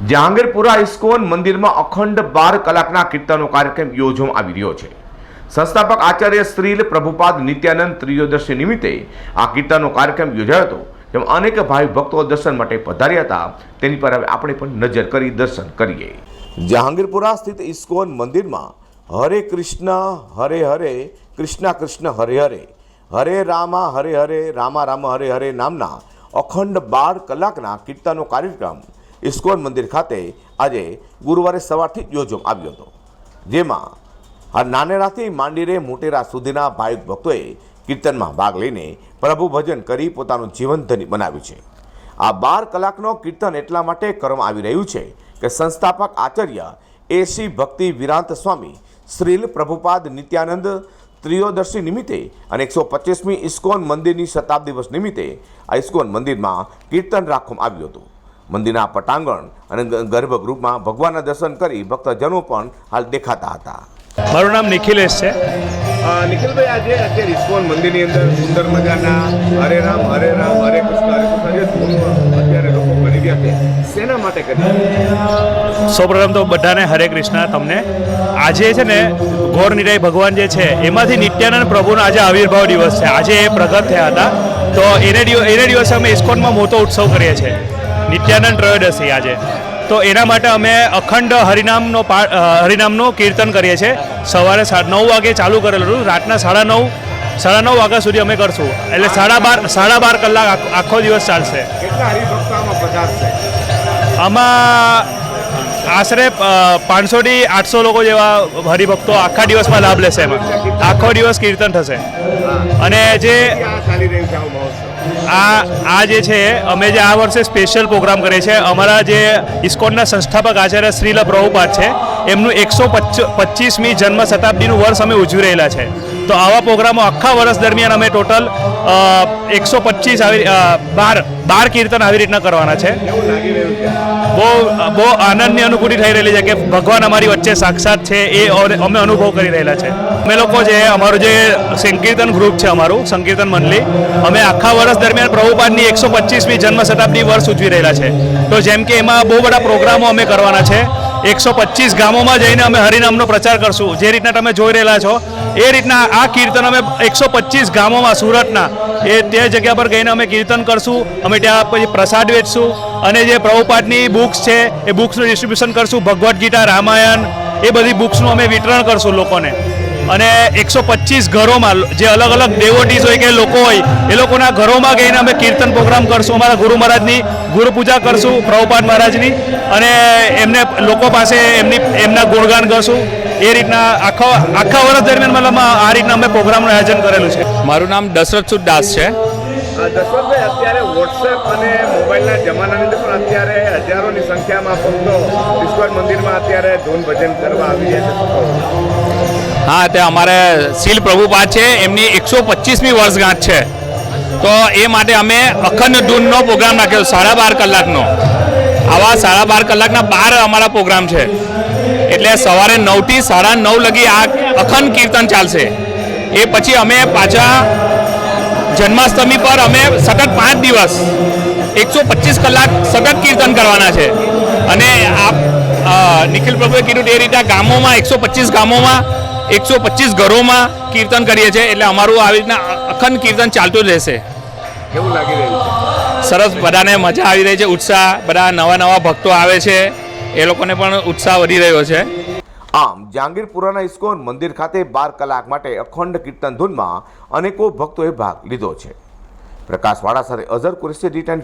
Jahangirpura ISKCON મંદિરમાં અખંડ બાર કલાકના કીર્તનનો કાર્યક્રમ યોજવામાં આવી રહ્યો છે. સંસ્થાપક આચાર્ય શ્રીલ પ્રભુપાદ નિત્યાનંદ ત્રિયોદશી નિમિત્તે આ કીર્તનનો કાર્યક્રમ યોજાયો હતો, જેમાં અનેક ભાઈ ભક્તો દર્શન માટે પધાર્યા હતા. તેની પર હવે આપણે પણ નજર કરી દર્શન કરીએ. જહાંગીરપુરા સ્થિત ઇસ્કોન મંદિરમાં હરે કૃષ્ણ, હરે હરે, કૃષ્ણ કૃષ્ણ, હરે હરે હરે રામા, હરે હરે, રામા રામ, હરે હરે નામના અખંડ બાર કલાકના કીર્તનનો કાર્યક્રમ ઇસ્કોન મંદિર ખાતે આજે ગુરુવારે સવારથી યોજવામાં આવ્યો હતો, જેમાં આ નાનેરાથી માંડીને મોટેરા સુધીના ભાવિક ભક્તોએ કીર્તનમાં ભાગ લઈને પ્રભુ ભજન કરી પોતાનું જીવન ધન્ય બનાવ્યું છે. આ બાર કલાકનો કીર્તન એટલા માટે કરવામાં આવી રહ્યું છે કે સંસ્થાપક આચાર્ય એસી ભક્તિ વિરાંત સ્વામી, શ્રીલ પ્રભુપાદ નિત્યાનંદ ત્રિયોદર્શી નિમિત્તે અને એકસો પચીસમી ઇસ્કોન મંદિરની શતાબ્દી વર્ષ નિમિત્તે આ ઇસ્કોન મંદિરમાં કીર્તન રાખવામાં આવ્યું હતું. મંદિરના પટાંગણ અને ગર્ભગૃહમાં ભગવાનના દર્શન કરી ભક્તજનો પણ હાલ દેખાતા હતા. મારું નામ નિખિલેશ છે. નિખિલભાઈ આજે અત્યારે ઇસ્કોન મંદિરની અંદર સુંદર મજાના હરે રામ હરે રામ હરે કૃષ્ણ હરે કૃષ્ણ અત્યારે લોકો કરી રહ્યા છે. શેના માટે કરી સૌપ્રથમ તો બધાને હરે કૃષ્ણ તમને. આજે છે ને ગોર નિરાય ભગવાન જે છે એમાંથી નિત્યાનંદ પ્રભુનો આજે આવિર્ભાવ દિવસ છે. આજે એ પ્રગટ થયા હતા. તો એને એને દિવસે અમે ઇસ્કોનમાં મોટો ઉત્સવ કરીએ છીએ. નિત્યાનંદ ત્રયોદશી આજે. તો એના માટે અમે અખંડ હરિનામનો હરિનામનું કીર્તન કરીએ છીએ. સવારે નવ વાગે ચાલુ કરેલું રાતના સાડા નવ સાડા નવ વાગ્યા સુધી અમે કરશું. એટલે સાડા બાર સાડા બાર કલાક આખો- દિવસ ચાલશે. આમાં આશરે પાંચસોથી આઠસો લોકો જેવા હરિભક્તો આખા દિવસમાં લાભ લેશે એમાં. આખો દિવસ કીર્તન થશે. અને જે આ આ જે છે, અમે જે આ વર્ષે સ્પેશિયલ પ્રોગ્રામ કરીએ છીએ, અમારા જે ઇસ્કોનના સંસ્થાપક આચાર્ય શ્રીલ પ્રભુપાદ છે, એમનું એકસો પચીસમી જન્મ શતાબ્દીનું વર્ષ અમે ઉજવી રહેલા છે. તો આવા પ્રોગ્રામો આખા વર્ષ દરમિયાન અમે ટોટલ એકસો પચીસ આવી બાર બાર કીર્તન આવી રીતના કરવાના છે. બહુ બહુ આનંદની અનુભૂતિ થઈ રહેલી છે કે ભગવાન અમારી વચ્ચે સાક્ષાત છે એ અમે અનુભવ કરી રહેલા છે. અમે લોકો જે, અમારું જે સંકીર્તન ગ્રુપ છે અમારું, સંકીર્તન મંડળી, અમે આખા વર્ષ દરમિયાન પ્રભુપાદની એકસો પચીસમી જન્મ શતાબ્દી વર્ષ ઉજવી રહેલા છે. તો જેમ કે એમાં બહુ બધા પ્રોગ્રામો અમે કરવાના છે. એકસો પચીસ ગામોમાં જઈને અમે હરિનામનો પ્રચાર કરશું. જે રીતના તમે જોઈ રહેલા છો, એ રીતના આ કીર્તન અમે એકસો પચીસ ગામોમાં સુરતના, એ તે જગ્યા પર ગઈને અમે કીર્તન કરશું. અમે ત્યાં પછી પ્રસાદ વેચશું અને જે પ્રભુપાદની બુક્સ છે, એ બુક્સનું ડિસ્ટ્રીબ્યુશન કરશું. ભગવદ્ ગીતા, રામાયણ, એ બધી બુક્સનું અમે વિતરણ કરશું લોકોને. અને એકસો પચીસ ઘરોમાં જે અલગ અલગ ડેવોટીઝ હોય કે લોકો હોય, એ લોકોના ઘરોમાં ગઈને અમે કીર્તન પ્રોગ્રામ કરશું. અમારા ગુરુ મહારાજની ગુરુ પૂજા કરશું, પ્રભુપાદ મહારાજની. અને એમને લોકો પાસે એમની એમના ગુણગાન કરશું. એ રીતના આખા આખા વર્ષ દરમિયાન મતલબ આ રીતના અમે પ્રોગ્રામનું આયોજન કરેલું છે. મારું નામ દશરથ સુદ દાસ છે. દશરથભાઈ અત્યારે વોટ્સએપ અને મોબાઈલના જમાનાની અંદર પણ અત્યારે હજારોની સંખ્યામાં ભક્તો ઈશ્વર મંદિરમાં અત્યારે ધૂન ભજન કરવા આવી છે હા, તે અમારે શીલ પ્રભુપાદ છે, એમની એકસો પચીસમી વર્ષગાંઠ છે. તો એ માટે અમે અખંડ ધૂનનો પ્રોગ્રામ રાખ્યો, સાડા બાર કલાકનો. આવા સાડા બાર કલાકના બાર અમારા પ્રોગ્રામ છે. એટલે સવારે નવથી સાડા નવ લગી આ અખંડ કીર્તન ચાલશે. એ પછી અમે પાછા જન્માષ્ટમી પર અમે સતત પાંચ દિવસ એકસો પચીસ કલાક સતત કીર્તન કરવાના છે. અને આપ નિખિલ પ્રભુએ કીધું તે રીતે ગામોમાં એકસો પચીસ ગામોમાં એકસો પચીસ ઘરોમાં કીર્તન કરીએ છીએ એટલે અમારું આવી રીતના અખંડ કીર્તન ચાલતું જ રહેશે. કેવું લાગી રહ્યું સરસ બધાને મજા આવી રહી છે ઉત્સાહ બધા નવા નવા ભક્તો આવે છે. એ લોકોને પણ ઉત્સાહ વધી રહ્યો છે. આમ જહાંગીરપુરાના ઇસ્કોન મંદિર ખાતે બાર કલાક માટે અખંડ કીર્તન ધૂનમાં અનેકો ભક્તોએ ભાગ લીધો છે. પ્રકાશવાળા સાથે અઝર કુરેશી ડી ટેન